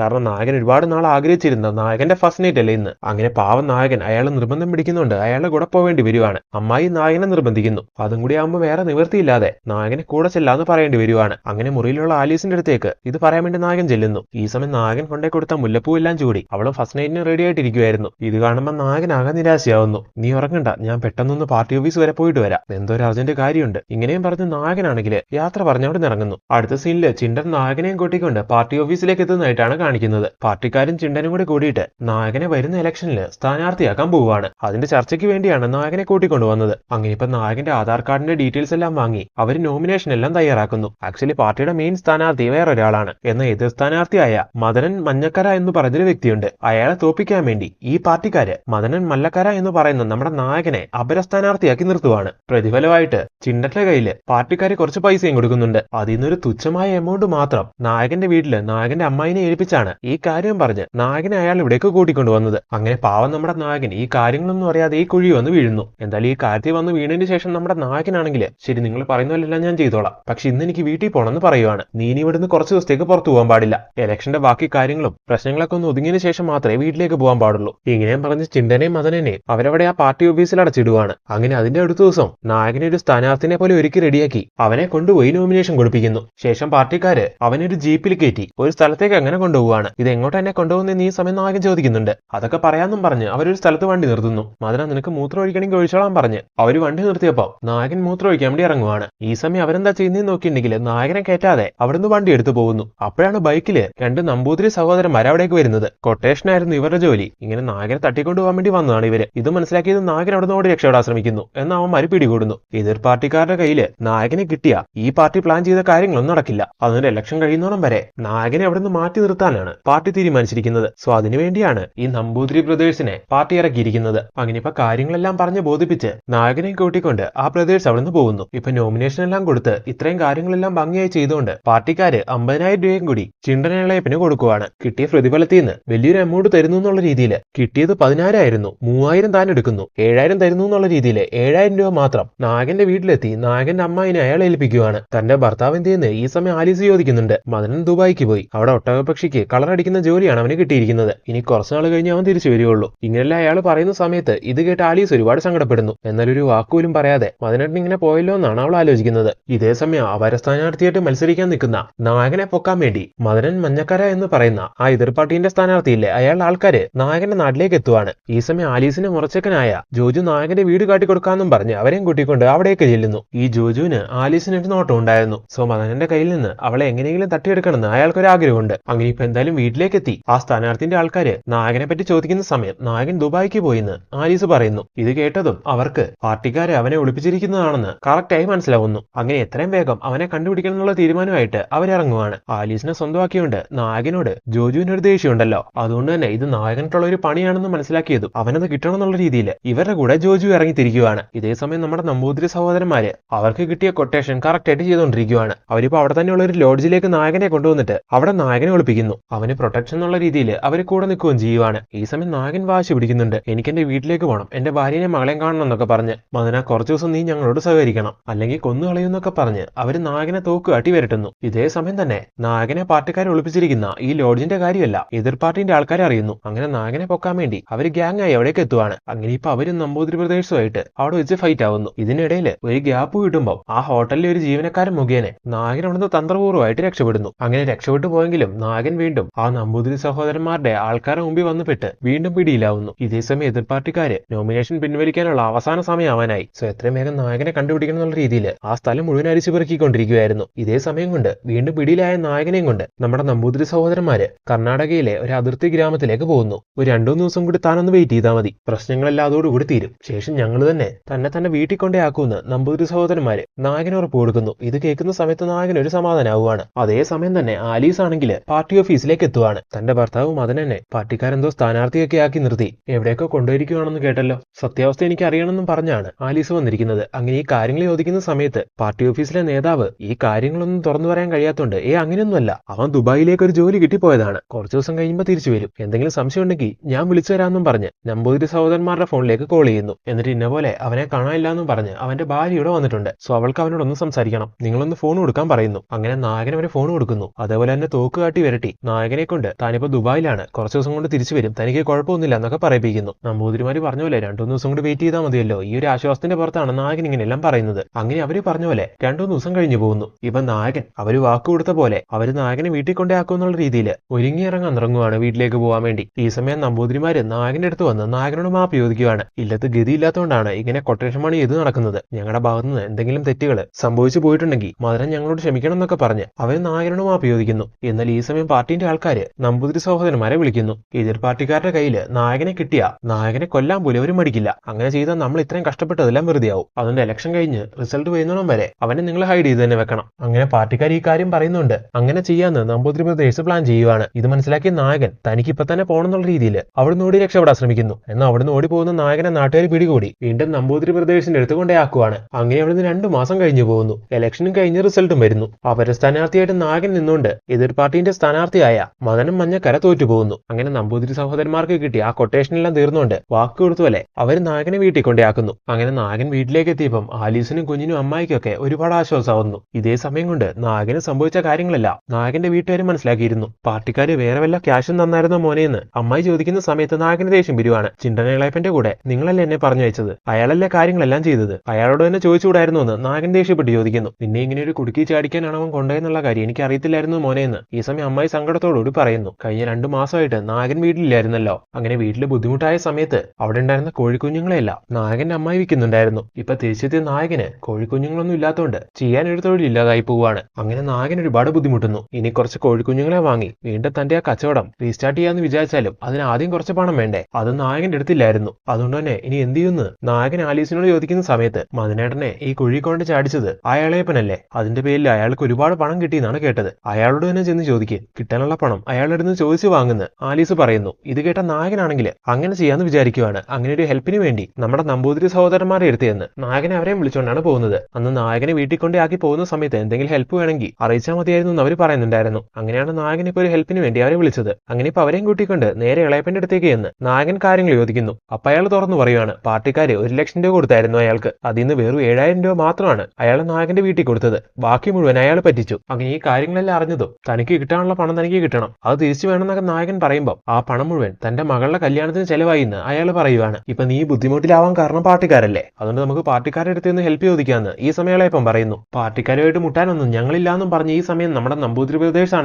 കാരണം നായകൻ ഒരുപാട് നാൾ ആഗ്രഹിച്ചിരുന്ന നായകന്റെ ഫസ്റ്റ് നൈറ്റ് അല്ലേ ഇന്ന്. അങ്ങനെ പാവം നായകൻ അയാളെ നിർബന്ധം പിടിക്കുന്നുണ്ട് അയാളുടെ കൂടെ പോവേണ്ടി വരുവാണ്. അമ്മായി നായകനെ നിർബന്ധിക്കുന്നു. അതും കൂടി ആകുമ്പോൾ വേറെ നിവൃത്തിയില്ലാതെ നായകനെ കൂടെ ചെല്ലാന്ന് പറയേണ്ടി വരുവാണ്. അങ്ങനെ മുറിയിലുള്ള ആലീസിന്റെ അടുത്തേക്ക് ഇത് പറയാൻ വേണ്ടി നായകൻ ചെല്ലുന്നു. ഈ സമയം നായകൻ കൊണ്ടേ കൊടുത്ത മുല്ലപ്പൂ എല്ലാം ചൂടി. അവളും ഫസ്റ്റ് നൈറ്റിന് റെഡി ആയിട്ടിരിക്കുവായിരുന്നു. വരുമായിരുന്നു ഇത് കാണുമ്പോൾ നായകനാകെ നിരാശയാവുന്നു. നീ ഉറങ്ങണ്ട ഞാൻ പെട്ടെന്നൊന്ന് പാർട്ടി ഓഫീസ് വരെ പോയിട്ട് വരാം. എന്തോ ഒരു അർജന്റ് കാര്യമുണ്ട്. ഇങ്ങനെയും പറഞ്ഞ് നാഗനാണെങ്കിൽ യാത്ര പറഞ്ഞവിടെ ഇറങ്ങുന്നു. അടുത്ത സീനിൽ ചിണ്ടൻ നാഗനെയും കൂട്ടിക്കൊണ്ട് പാർട്ടി ഓഫീസിലേക്ക് എത്തുന്നതായിട്ടാണ് കാണിക്കുന്നത്. പാർട്ടിക്കാരും ചിണ്ടനും കൂടി കൂടിയിട്ട് നാഗനെ വരുന്ന ഇലക്ഷനിൽ സ്ഥാനാർത്ഥിയാക്കാൻ പോവുകയാണ്. അതിന്റെ ചർച്ചയ്ക്ക് വേണ്ടിയാണ് നാഗനെ കൂട്ടിക്കൊണ്ടു വന്നത്. അങ്ങനെ ഇപ്പൊ നായകന്റെ ആധാർ കാർഡിന്റെ ഡീറ്റെയിൽസ് എല്ലാം വാങ്ങി അവർ നോമിനേഷൻ എല്ലാം തയ്യാറാക്കുന്നു. ആക്ച്വലി പാർട്ടിയുടെ മെയിൻ സ്ഥാനാർത്ഥി വേറൊരാളാണ്. എന്ന എതിർ സ്ഥാനാർത്ഥിയായ മദനൻ മഞ്ഞക്കര എന്ന് പറഞ്ഞൊരു വ്യക്തിയുണ്ട്. അയാളെ തോപ്പിക്കാൻ വേണ്ടി. ഈ പാർട്ടിക്കാര് മദനൻ മല്ലക്കര എന്ന് പറയുന്ന നമ്മുടെ നായകനെ അപരസ്ഥാനാർത്ഥിയാക്കി നിർത്തുവാണ്. പ്രതിഫലമായിട്ട് ചിണ്ടന്റെ കയ്യിൽ പാർട്ടിക്കാര് കുറച്ച് പൈസയും കൊടുക്കുന്നുണ്ട്. അതിൽ നിന്നൊരു തുച്ഛമായ എമൗണ്ട് മാത്രം നായകന്റെ വീട്ടിൽ നായകന്റെ അമ്മായിനെ ഏൽപ്പിച്ചാണ് ഈ കാര്യം പറഞ്ഞ് നായകനെ അയാൾ ഇവിടേക്ക് കൂട്ടിക്കൊണ്ടുവന്നത് അങ്ങനെ പാവം നമ്മുടെ നായകൻ ഈ കാര്യങ്ങളൊന്നും അറിയാതെ ഈ കുഴി വന്ന് വീഴുന്നു. എന്തായാലും ഈ കാര്യത്തിൽ വന്ന് വീണതിന് ശേഷം നമ്മുടെ നായകനാണെങ്കിൽ ശരി നിങ്ങൾ പറയുന്നതെല്ലാം ഞാൻ ചെയ്തോളാം. പക്ഷെ ഇന്ന് എനിക്ക് വീട്ടിൽ പോകണമെന്ന് പറയുവാണ്. നീ ഇനി ഇവിടുന്ന് കുറച്ച് ദിവസത്തേക്ക് പുറത്തു പോകാൻ പാടില്ല. ഇലക്ഷന്റെ ബാക്കി കാര്യങ്ങളും പ്രശ്നങ്ങളൊക്കെ ഒന്ന് ഒതുങ്ങിയതിനു ശേഷം മാത്രമേ വീട്ടിലേക്ക് പോകാൻ പാടുള്ളൂ. ഇങ്ങനെയും പറഞ്ഞ് ചിന്തനെയും മദനെയും അവരവിടെ ആ പാർട്ടി ഓഫീസിൽ അടച്ചിടുവാണ്. അങ്ങനെ അതിന്റെ അടുത്ത ദിവസം നായകനെ ഒരു സ്ഥാനാർത്ഥിനെ പോലെ ഒരുക്കി റെഡിയാക്കി അവനെ കൊണ്ടുപോയി നോമിനേഷൻ കൊടുപ്പിക്കുന്നു. ശേഷം പാർട്ടിക്കാര് അവനൊരു ജീപ്പിൽ കയറ്റി ഒരു സ്ഥലത്തേക്ക് അങ്ങനെ കൊണ്ടുപോവാണ് ഇത് എങ്ങോട്ട് എന്നെ കൊണ്ടുപോകുന്ന ഈ സമയം നായകൻ ചോദിക്കുന്നുണ്ട്. അതൊക്കെ പറയാന്നും പറഞ്ഞ് അവരൊരു സ്ഥലത്ത് വണ്ടി നിർത്തുന്നു. മദന നിനക്ക് മൂത്രം ഒഴിക്കണമെങ്കിൽ ഒഴിച്ചോളാൻ പറഞ്ഞ് അവർ വണ്ടി നിർത്തിയപ്പോ നായകൻ മൂത്രം ഒഴിക്കാൻ വേണ്ടി ഇറങ്ങുവാണ്. ഈ സമയം അവരെന്താ ചെയ്യുന്നതെന്ന് നോക്കിയിട്ടുണ്ടെങ്കിൽ നായകനെ കയറ്റാതെ അവിടുന്ന് വണ്ടി എടുത്തു പോകുന്നു. അപ്പോഴാണ് ബൈക്കിൽ രണ്ട് നമ്പൂതിരി സഹോദരന്മാർ അവിടേക്ക് വരുന്നത്. കൊട്ടേഷനായിരുന്നു ഇവരുടെ ജോലി. ഇങ്ങനെ നായകനെ തട്ടിക്കൊണ്ടു പോകാൻ വേണ്ടി വന്നതാണ് ഇവർ. ഇത് മനസ്സിലാക്കിയത് നായകൻ അവിടെ നിന്ന് രക്ഷപ്പെടാൻ ശ്രമിക്കുന്നു. എന്ന് അവന്മാര് പിടികൂടുന്നു. എതിർ പാർട്ടിക്കാരുടെ കയ്യിൽ നായകനെ കിട്ടിയ ഈ പാർട്ടി പ്ലാൻ ചെയ്ത കാര്യങ്ങളൊന്നും നടക്കില്ല. അതിന്റെ ഇലക്ഷൻ കഴിയുന്നോളം വരെ നായകനെ അവിടെ നിന്ന് മാറ്റി നിർത്താനാണ് പാർട്ടി തീരുമാനിച്ചിരിക്കുന്നത്. സോ അതിനുവേണ്ടിയാണ് ഈ നമ്പൂതിരി ബ്രദേഴ്സിനെ പാർട്ടി ഇറക്കിയിരിക്കുന്നത്. അങ്ങനെ ഇപ്പൊ കാര്യങ്ങളെല്ലാം പറഞ്ഞ് ബോധിപ്പിച്ച് നായകനെ കൂട്ടിക്കൊണ്ട് ആ ബ്രദേഴ്സ് അവിടെ നിന്ന് പോകുന്നു. ഇപ്പൊ നോമിനേഷൻ എല്ലാം കൊടുത്ത് ഇത്രയും കാര്യങ്ങളെല്ലാം ഭംഗിയായി ചെയ്തുകൊണ്ട് പാർട്ടിക്കാര് അമ്പതിനായിരം രൂപയും കൂടി ചിണ്ടനയളയപ്പിന് കൊടുക്കുവാണ്. കിട്ടിയ പ്രതിഫലത്തിൽ നിന്ന് വലിയൊരു എമൗണ്ട് തരുന്നു എന്നുള്ള രീതിയിൽ കിട്ടിയത് പതിനായിരം ആയിരുന്നു മൂവായിരം താൻ എടുക്കുന്നു. ഏഴായിരം തരുന്നു എന്നുള്ള രീതിയിൽ ഏഴായിരം രൂപ മാത്രം നാഗന്റെ വീട്ടിലെത്തി നാഗന്റെ അമ്മായിനെ അയാൾ ഏൽപ്പിക്കുവാണ്. തന്റെ ഭർത്താവ് എന്ത് ചെയ്യുന്നത് ഈ സമയം ആലീസ് ചോദിക്കുന്നുണ്ട്. മദനൻ ദുബായിക്ക് പോയി. അവിടെ ഒട്ടകപക്ഷിക്ക് കളർ അടിക്കുന്ന ജോലിയാണ് അവന് കിട്ടിയിരിക്കുന്നത്. ഇനി കുറച്ച് നാൾ കഴിഞ്ഞ് അവൻ തിരിച്ചു വരികയുള്ളൂ ഇങ്ങനെയല്ല അയാൾ പറയുന്ന സമയത്ത് ഇത് കേട്ട് ആലീസ് ഒരുപാട് സങ്കടപ്പെടുന്നു. എന്നാൽ ഒരു വാക്കുപോലും പറയാതെ മദനേട്ടൻ ഇങ്ങനെ പോയല്ലോ എന്നാണ് അവൾ ആലോചിക്കുന്നത്. ഇതേ സമയം അപര സ്ഥാനാർത്ഥിയായിട്ട് മത്സരിക്കാൻ നിൽക്കുന്ന നായകനെ പൊക്കാൻ വേണ്ടി മദനൻ മഞ്ഞക്കര എന്ന് പറയുന്ന ആ എതിർ പാർട്ടീന്റെ സ്ഥാനാർത്ഥിയില്ലേ? അയാളുടെ ആൾക്കാര് നായകന്റെ നാട്ടിലേക്ക് എത്തുവാണ്. ഈ സമയം ആലീസിന്റെ മുറച്ചക്കനായ ജോജു നായകന്റെ വീട് കാട്ടി കാട്ടിക്കൊടുക്കാന്നും പറഞ്ഞ് അവരെയും കൂട്ടിക്കൊണ്ട് അവിടേക്ക് ചെല്ലുന്നു. ഈ ജോജുവിന് ആലീസിന് ഒരു നോട്ടം ഉണ്ടായിരുന്നു. സോ മദനന്റെ കയ്യിൽ നിന്ന് അവളെ എങ്ങനെയെങ്കിലും തട്ടിയെടുക്കണമെന്ന് അയാൾക്കൊരു ആഗ്രഹമുണ്ട് അങ്ങനെ ഇപ്പൊ എന്തായാലും വീട്ടിലേക്ക് എത്തി ആ സ്ഥാനാർത്ഥിന്റെ ആൾക്കാര് നായകനെ പറ്റി ചോദിക്കുന്ന സമയം നായകൻ ദുബായിക്ക് പോയിന്ന് ആലീസ് പറയുന്നു. ഇത് കേട്ടതും അവർക്ക് പാർട്ടിക്കാരെ അവനെ ഒളിപ്പിച്ചിരിക്കുന്നതാണെന്ന് കറക്റ്റായി മനസ്സിലാവുന്നു. അങ്ങനെ എത്രയും വേഗം അവനെ കണ്ടുപിടിക്കണം എന്നുള്ള തീരുമാനമായിട്ട് അവരിറങ്ങുവാണ്. ആലീസിനെ സ്വന്തമാക്കിയോണ്ട് നായകനോട് ജോജുവിന് ഒരു ദേഷ്യമുണ്ടല്ലോ. അതുകൊണ്ട് തന്നെ ഇത് നായകനായിട്ടുള്ള ഒരു പണിയാണെന്ന് മനസ്സിലാക്കിയതും അവനത് കിട്ടണം എന്നുള്ള രീതിയിൽ ഇവരുടെ കൂടെ ജോജു ഇറങ്ങിത്തിരിക്കുകയാണ് ഇതേ സമയം നമ്മുടെ നമ്പൂതിരി സഹോദരന്മാര് അവർക്ക് കിട്ടിയ കൊട്ടേഷൻ കറക്റ്റ് ആയിട്ട് ചെയ്തുകൊണ്ടിരിക്കുകയാണ് അവരിപ്പോ അവിടെ തന്നെയുള്ള ഒരു ലോഡ്ജിലേക്ക് നായകനെ കൊണ്ടുവന്നിട്ട് അവിടെ നായകനെ ഒളിപ്പിക്കുന്നു. അവന് പ്രൊട്ടക്ഷൻ എന്നുള്ള രീതിയിൽ അവർ കൂടെ നിൽക്കുകയും ചെയ്യുവാണ്. ഈ സമയം നായകൻ വാശി പിടിക്കുന്നുണ്ട്. എനിക്ക് എന്റെ വീട്ടിലേക്ക് പോകണം എന്റെ ഭാര്യനെ മകളെയും കാണണം എന്നൊക്കെ പറഞ്ഞ് മദന കുറച്ചു ദിവസം നീ ഞങ്ങളോട് സഹകരിക്കണം. അല്ലെങ്കിൽ കൊന്നു കൊന്നുകളയുന്നൊക്കെ പറഞ്ഞ് അവർ നായകനെ തോക്ക് അട്ടി വരട്ടുന്നു. ഇതേ സമയം തന്നെ നായകനെ പാർട്ടിക്കാരെ ഒളിപ്പിച്ചിരിക്കുന്ന ഈ ലോഡ്ജിന്റെ കാര്യമല്ല എതിർ പാർട്ടിന്റെ ആൾക്കാരെ അറിയുന്നു. അങ്ങനെ നായകനെ പൊക്കാൻ വേണ്ടി അവർ ഗ്യാങ് ആയി അവിടേക്ക് എത്തുവാണ്. അങ്ങനെ ഇപ്പൊ അവരും നമ്പൂതിരി പ്രദേശവുമായിട്ട് അവിടെ വെച്ച് ഫൈറ്റ് ആവുന്നു. ഇതിനിടയിൽ ഒരു ഗ്യാപ്പ് കിട്ടുമ്പോൾ ആ ഹോട്ടലിലെ ഒരു ജീവനക്കാരൻ മുഖേന നായകൻ അവിടുന്ന് തന്ത്രപൂർവമായിട്ട് രക്ഷപ്പെടുന്നു. അങ്ങനെ രക്ഷപ്പെട്ടു പോയെങ്കിലും നാഗൻ വീണ്ടും ആ നമ്പൂതിരി സഹോദരന്മാരുടെ ആൾക്കാരെ മുമ്പിൽ വന്നുപെട്ട് വീണ്ടും പിടിയിലാവുന്നു. ഇതേസമയം എതിർ പാർട്ടിക്കാര് നോമിനേഷൻ പിൻവലിക്കാനുള്ള അവസാന സമയമാവാനായി. സോ എത്രയും വേഗം നായകനെ കണ്ടുപിടിക്കണം എന്നുള്ള രീതിയിൽ ആ സ്ഥലം മുഴുവൻ അരിച്ചു പെറുക്കിക്കൊണ്ടിരിക്കുകയായിരുന്നു ഇതേ സമയം കൊണ്ട് വീണ്ടും പിടിയിലായ നായകനെയും കൊണ്ട് നമ്മുടെ നമ്പൂതിരി സഹോദരന്മാര് കർണാടകയിലെ ഒരു അതിർത്തി ഗ്രാമത്തിലേക്ക് പോകുന്നു. ഒരു രണ്ടു മൂന്ന് ദിവസം കൂടി താനൊന്ന് വെയിറ്റ് ചെയ്താൽ മതി. പ്രശ്നങ്ങളെല്ലാം അതോടുകൂടി തീരും. ശേഷം ഞങ്ങൾ തന്നെ തന്നെ തന്നെ വീട്ടിൽ കൊണ്ടേ ആക്കുമെന്ന് നമ്പൂതിരി സഹോദരന്മാര് നായകന് ഉറപ്പ് കൊടുക്കുന്നു. ഇത് കേൾക്കുന്ന സമയത്ത് നായകൻ ഒരു സമാധാനാവുകയാണ് അതേ സമയം തന്നെ ആലീസ് ആണെങ്കിൽ പാർട്ടി ഓഫീസിലേക്ക് എത്തുവാണ്. തന്റെ ഭർത്താവ് മദനനെ പാർട്ടിക്കാരെന്തോ സ്ഥാനാർത്ഥിയൊക്കെ ആക്കി നിർത്തി. എവിടെയൊക്കെ കൊണ്ടുപോയിരിക്കുകയാണെന്ന് കേട്ടല്ലോ. സത്യാവസ്ഥ എനിക്ക് അറിയണമെന്നും പറഞ്ഞാണ് ആലീസ് വന്നിരിക്കുന്നത്. അങ്ങനെ ഈ കാര്യങ്ങൾ ചോദിക്കുന്ന സമയത്ത് പാർട്ടി ഓഫീസിലെ നേതാവ് ഈ കാര്യങ്ങളൊന്നും തുറന്നു പറയാൻ കഴിയാത്തോണ്ട് ഏ അങ്ങനെയൊന്നുമല്ല. അവൻ ദുബായിലേക്ക് ഒരു ജോലി കിട്ടിപ്പോയതാണ്. കുറച്ചു ദിവസം കഴിയുമ്പോൾ തിരിച്ചു വരും. എന്തെങ്കിലും സംശയം ഉണ്ടെങ്കിൽ ഞാൻ വിളിച്ചു തരാമെന്നും പറഞ്ഞ് നമ്പൂതിരി സഹോദരന്മാരുടെ ഫോണിലേക്ക് കോൾ ചെയ്യുന്നു. എന്നിട്ട് ഇന്ന പോലെ അവനെ കാണാനില്ല എന്നും പറഞ്ഞ് അവന്റെ ഭാര്യ ഇവിടെ വന്നിട്ടുണ്ട്. സോ അവൾക്ക് അവനോടൊന്ന് സംസാരിക്കണം. നിങ്ങളൊന്ന് ഫോൺ കൊടുക്കാൻ പറയുന്നു. അങ്ങനെ നായകൻ അവന് ഫോൺ കൊടുക്കുന്നു. അതേപോലെ തന്നെ തോക്ക് കാട്ടി വരട്ടി. നായകനെ കൊണ്ട് താനിപ്പോ ദുബായിലാണ്. കുറച്ച് ദിവസം കൊണ്ട് തിരിച്ചു വരും. തനിക്ക് കുഴപ്പമൊന്നുമില്ല എന്നൊക്കെ പറയിപ്പിക്കുന്നു. നമ്പൂതിരിമാര് പറഞ്ഞ പോലെ രണ്ടു ദിവസം കൂടി വെയിറ്റ് ചെയ്താൽ മതിയല്ലോ. ഈ ഒരു ആശ്വാസത്തിന്റെ പുറത്താണ് നായകൻ ഇങ്ങനെയെല്ലാം പറയുന്നത്. അങ്ങനെ അവർ പറഞ്ഞ പോലെ രണ്ടു ദിവസം കഴിഞ്ഞു പോകുന്നു. ഇപ്പൊ നായകൻ അവർ വാക്ക് കൊടുത്ത പോലെ അവർ നായകനെ വീട്ടിൽ കൊണ്ടേ ആക്കുമെന്നുള്ള രീതിയിൽ ഒരുങ്ങി ഇറങ്ങാൻ ഇറങ്ങുവാണ് വീട്ടിലേക്ക് പോകാൻ വേണ്ടി. ഈ സമയം നമ്പൂതിരിമാര് നായകന്റെ അടുത്ത് വന്ന് നായകനോട് മാപ്പ് ചോദിക്കുകയാണ്. ഇല്ലത്ത് ഗതിയില്ലാത്തതുകൊണ്ടാണ് ഇങ്ങനെ കൊട്ടേഷൻ പണി നടക്കുന്നത്. ഞങ്ങളുടെ ഭാഗത്തു നിന്ന് എന്തെങ്കിലും തെറ്റുകൾ സംഭവിച്ചു പോയിട്ടുണ്ടെങ്കിൽ മധുരൻ ഞങ്ങളോട് ക്ഷമിക്കണം എന്നൊക്കെ പറഞ്ഞ് അവർ നായകനോട് മാപ്പ് ചോദിക്കുന്നു. എന്നാൽ ഈ സമയം പാർട്ടിന്റെ ആൾക്കാർ നമ്പൂതിരി സഹോദരന്മാരെ വിളിക്കുന്നു. എതിർ പാർട്ടിക്കാരുടെ കയ്യിൽ നായകനെ കിട്ടിയ നായകനെ കൊല്ലാൻ പോലും അവർ മടിക്കില്ല. അങ്ങനെ ചെയ്താൽ നമ്മൾ ഇത്രയും കഷ്ടപ്പെട്ടതെല്ലാം വെറുതെയാവും. അതുകൊണ്ട് ഇലക്ഷൻ കഴിഞ്ഞ് റിസൾട്ട് വരുന്നോണം വരെ അവനെ നിങ്ങൾ ഹൈഡ് ചെയ്ത് തന്നെ വെക്കണം. അങ്ങനെ പാർട്ടിക്കാർ ഈ കാര്യം പറയുന്നുണ്ട്. അങ്ങനെ ചെയ്യാന്ന് നമ്പൂതിരി പ്രദേശ് പ്ലാൻ ചെയ്യുവാണ്. ഇത് മനസ്സിലാക്കിയ നായകൻ തനിക്ക് ഇപ്പൊ തന്നെ പോകണമെന്നുള്ള രീതിയിൽ അവിടുന്ന് ഓടി രക്ഷപ്പെടാൻ ശ്രമിക്കുന്നു. എന്നാൽ അവിടുന്ന് ഓടി പോകുന്ന നായകനെ നാട്ടുകാർ പിടികൂടി. വീണ്ടും നമ്പൂതിരി പ്രദേശത്തിന്റെ അടുത്ത് കൊണ്ടേയാക്കുവാണ്. അങ്ങനെ അവിടുന്ന് രണ്ടു മാസം കഴിഞ്ഞു പോകുന്നു. ഇലക്ഷനും കഴിഞ്ഞ റിസൾട്ടും വരുന്നു. അവരെ സ്ഥാനാർത്ഥിയായിട്ട് നായകൻ നിന്നുകൊണ്ട് എതിർ പാർട്ടിന്റെ സ്ഥാനാർത്ഥിയായ മദനം മഞ്ഞക്കര തോറ്റുപോകുന്നു. അങ്ങനെ നമ്പൂതിരി സഹോദരന്മാർക്ക് കിട്ടി ആ കൊട്ടേഷനെല്ലാം തീർന്നുകൊണ്ട് വാക്ക് കൊടുത്തുപോലെ അവർ നായകനെ വീട്ടിൽ കൊണ്ടേയാക്കുന്നു. അങ്ങനെ നായകൻ വീട്ടിലേക്ക് എത്തിയപ്പം ആലീസിനും കുഞ്ഞിനും അമ്മായിക്കൊക്കെ ഒരുപാട് ആശ്വാസമാവുന്നു. ഇതേ സമയം കൊണ്ട് നായകന് സംഭവിച്ച കാര്യങ്ങളെല്ലാം നായകന്റെ വീട്ടുകാരും മനസ്സിലാക്കിയിരുന്നു. പാർട്ടിക്കാര് വേറെ വല്ല ക്യാഷും തന്നായിരുന്നോ മോനെയെന്ന് അമ്മായി ചോദിക്കുന്ന സമയത്ത് നായകന് ദേഷ്യം വരുവാണ് ചിണ്ടനിളയപ്പന്റെ കൂടെ നിങ്ങളല്ലേ എന്നെ പറഞ്ഞു വെച്ചത് അയാളല്ലേ കാര്യങ്ങളെല്ലാം ചെയ്തത്? അയാളോട് തന്നെ ചോദിച്ചുകൂടായിരുന്നു എന്ന് നായകൻ ദേഷ്യപ്പെട്ട് ചോദിക്കുന്നു. നിന്നെ ഇങ്ങനെ ഒരു കുടുക്കി ചാടിക്കാനാണ് അവൻ കൊണ്ടുപോയെന്നുള്ള കാര്യം എനിക്ക് അറിയത്തില്ലായിരുന്നു മോനെയെന്ന് ഈ സമയം അമ്മായി സങ്കടത്തോടുകൂടി പറയുന്നു. കഴിഞ്ഞ രണ്ടു മാസമായിട്ട് നാഗൻ വീട്ടിലില്ലായിരുന്നല്ലോ. അങ്ങനെ വീട്ടിൽ ബുദ്ധിമുട്ടായ സമയത്ത് അവിടെ ഉണ്ടായിരുന്ന കോഴിക്കുഞ്ഞുങ്ങളെയല്ല നായകന്റെ അമ്മായി വിൽക്കുന്നുണ്ടായിരുന്നു. ഇപ്പൊ തിരിച്ചെത്തിയ നായകന് കോഴിക്കുഞ്ഞുങ്ങളൊന്നും ഇല്ലാത്തതുകൊണ്ട് ചെയ്യാൻ ഒരു തൊഴിലില്ലാതായി പോവാണ് അങ്ങനെ നാഗൻ ഒരുപാട് ബുദ്ധിമുട്ടുന്നു. ഇനി കുറച്ച് കോഴിക്കുഞ്ഞുങ്ങളെ വാങ്ങി വീണ്ടും തന്റെ ആ കച്ചവടം റീസ്റ്റാർട്ട് ചെയ്യാന്ന് വിചാരിച്ചാലും അതിന് ആദ്യം കുറച്ച് പണം വേണ്ടേ? അത് നായകന്റെ അടുത്തില്ലായിരുന്നു. അതുകൊണ്ട് തന്നെ ഇനി എന്ത് ചെയ്യുന്നു? നായകൻ ആലീസിനോട് ചോദിക്കുന്ന സമയത്ത് മദനേട്ടനെ ഈ കുഴിക്കൊണ്ട് ചാടിച്ചത് അയാളേപ്പനല്ലേ അതിന്റെ പേരിൽ അയാൾക്ക് ഒരുപാട് പണം കിട്ടിയെന്നാണ് കേട്ടത്. അയാളോട് തന്നെ ചെന്ന് ചോദിക്കുക കിട്ടാനുള്ള പണം അയാളുടെ അടുത്ത് ചോദിച്ചു വാങ്ങുന്നു. ആലീസ് പറയുന്നു ഇത് കേട്ട നായകനാണെങ്കിൽ അങ്ങനെ ചെയ്യാന്ന് വിചാരിക്കുവാണ്. അങ്ങനെ ഒരു ഹെൽപ്പിന് വേണ്ടി നമ്മുടെ നമ്പൂതിരി സഹോദരന്മാരെ എടുത്തിയെന്ന് നായകനെ അവരെയും വിളിച്ചുകൊണ്ടാണ് പോകുന്നത്. അന്ന് നായകനെ വീട്ടിൽ കൊണ്ടേ ആക്കി പോകുന്ന സമയത്ത് എന്തെങ്കിലും ഹെൽപ്പ് വേണമെങ്കിൽ അറിയിച്ചാൽ മതിയായിരുന്നു എന്ന് അവർ പറയുന്നുണ്ടായിരുന്നു. അങ്ങനെയാണ് നായകൻ ഇപ്പോൾ ഒരു ഹെൽപ്പിന് വേണ്ടി അവരെ വിളിച്ചത്. അങ്ങനെ ഇപ്പൊ അവരെയും കൂട്ടിക്കൊണ്ട് നേരെ ഇളയപ്പന്റെ അടുത്തേക്ക് എന്ന് നായകൻ കാര്യങ്ങൾ ചോദിക്കുന്നു. അപ്പൊ അയാൾ തുറന്നു പറയുവാണ് പാർട്ടിക്കാര് ഒരു ലക്ഷം രൂപ കൊടുത്തായിരുന്നു അയാൾക്ക്. അതിൽ നിന്ന് വെറും ഏഴായിരം രൂപ മാത്രമാണ് അയാൾ നായകന്റെ വീട്ടിൽ കൊടുത്തത്. ബാക്കി മുഴുവൻ അയാൾ പറ്റിച്ചു. അങ്ങനെ ഈ കാര്യങ്ങളെല്ലാം അറിഞ്ഞതും തനിക്ക് കിട്ടാനുള്ള പണം തനിക്ക് കിട്ടണം. അത് തിരിച്ചു വേണമെന്നൊക്കെ നായകൻ പറയുമ്പോൾ ആ പണം മുഴുവൻ തന്റെ മകളുടെ കല്യാണത്തിന് ചെലവായി എന്ന് അയാൾ പറയുവാണ്. ഇപ്പൊ നീ ബുദ്ധിമുട്ടിലാവാൻ കാരണം പാർട്ടിക്കാരല്ലേ? അതുകൊണ്ട് നമുക്ക് പാർട്ടിക്കാരുടെ അടുത്ത് നിന്ന് ഹെൽപ്പ് ചോദിക്കാന്ന് ഈ സമയം ഇപ്പം പറയുന്നു. പാർട്ടിക്കാരുമായിട്ട് മുട്ടാനൊന്നും ഞങ്ങളില്ലാന്നും പറഞ്ഞ് ഈ സമയം നമ്മുടെ നമ്പൂതിരി ബ്രദേഴ്സ്